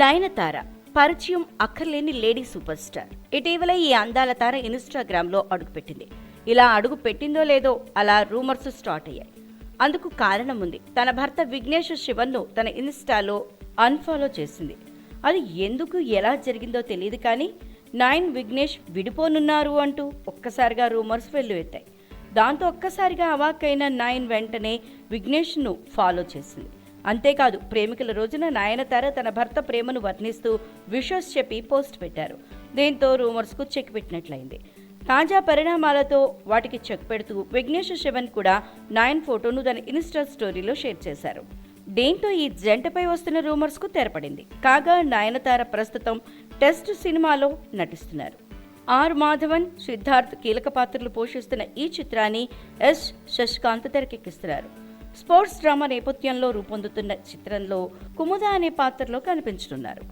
నయనతార పరిచయం అక్కర్లేని lady super star. ఇటీవల ఈ అందాల తార ఇన్స్టాగ్రామ్లో అడుగుపెట్టింది. ఇలా అడుగు పెట్టిందో లేదో అలా రూమర్స్ స్టార్ట్ అయ్యాయి. అందుకు కారణం ఉంది తన భర్త విఘ్నేష్ శివన్ను తన ఇన్స్టాలో అన్ఫాలో చేసింది. అది ఎందుకు ఎలా జరిగిందో తెలియదు కానీ నైన్ విఘ్నేష్ విడిపోనున్నారు అంటూ ఒక్కసారిగా రూమర్స్ వెల్లువెత్తాయి దాంతో ఒక్కసారిగా అవాక్కైన నయన్ వెంటనే విఘ్నేష్ను ఫాలో చేసింది. అంతేకాదు ప్రేమికుల రోజున నయనతార తన భర్త ప్రేమను వర్ణిస్తూ విషస్ చెప్పి పోస్ట్ పెట్టారు. దీంతో రూమర్స్కు చెక్ పెట్టినట్లయింది. తాజా పరిణామాలతో వాటికి చెక్ పెడుతూ విఘ్నేష్ శివన్ కూడా నయన్ ఫోటోను తన ఇన్స్టా స్టోరీలో షేర్ చేశారు. దీంతో ఈ జంటపై వస్తున్న రూమర్స్కు తెరపడింది. కాగా నయనతార ప్రస్తుతం టెస్ట్ సినిమాలో నటిస్తున్నారు. ఆర్ మాధవన్ సిద్ధార్థ్ కీలక పాత్రలు పోషిస్తున్న ఈ చిత్రాన్ని ఎస్ శశికాంత్ తెరకెక్కిస్తున్నారు. స్పోర్ట్స్ డ్రామా నేపథ్యంలో రూపొందుతున్న చిత్రంలో కుముద అనే పాత్రలో కనిపించనున్నారు.